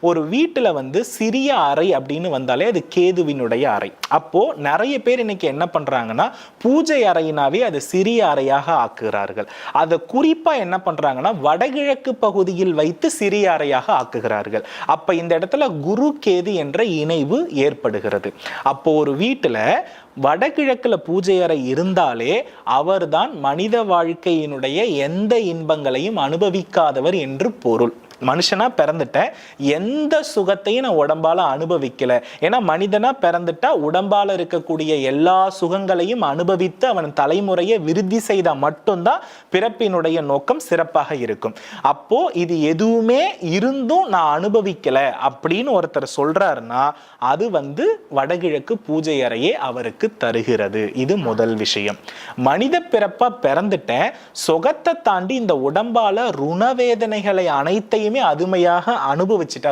ஒரு வீட்டில் வந்து சிறிய அறை அப்படின்னு வந்தாலே அது கேதுவினுடைய அறை. அப்போ நிறைய பேர் இன்னைக்கு என்ன பண்றாங்கன்னா பூஜை அறையினாவே அது சிறிய அறையாக ஆக்குகிறார்கள். அதை குறிப்பா என்ன பண்றாங்கன்னா வடகிழக்கு பகுதியில் வைத்து சிறிய அறையாக ஆக்குகிறார்கள். அப்ப இந்த இடத்துல குரு கேது என்ற இணைவு ஏற்படுகிறது. அப்போ ஒரு வீட்டில் வடகிழக்கில் பூஜை அறை இருந்தாலே அவர்தான் மனித வாழ்க்கையினுடைய எந்த இன்பங்களையும் அனுபவிக்காதவர் என்று பொருள். மனுஷனா பிறந்துட்டேன். எந்த சுகத்தையும் நான் உடம்பால அனுபவிக்கல. ஏன்னா மனிதனா பிறந்துட்டா உடம்பால இருக்கக்கூடிய எல்லா சுகங்களையும் அனுபவித்து அவன் தலைமுறையை விருத்தி செய்தா மட்டும்தான் பிறப்பினுடைய நோக்கம் சிறப்பாக இருக்கும். அப்போ இது எதுவுமே இருந்தும் நான் அனுபவிக்கல அப்படின்னு ஒருத்தர் சொல்றாருன்னா அது வந்து வடகிழக்கு பூஜை அறையே அவருக்கு தருகிறது. இது முதல் விஷயம். மனித பிறப்பா பிறந்துட்டேன். சுகத்தை தாண்டி இந்த உடம்பால ருணவேதனைகளை அனைத்தையும் அதுமையாக அனுபவிச்சுட்டா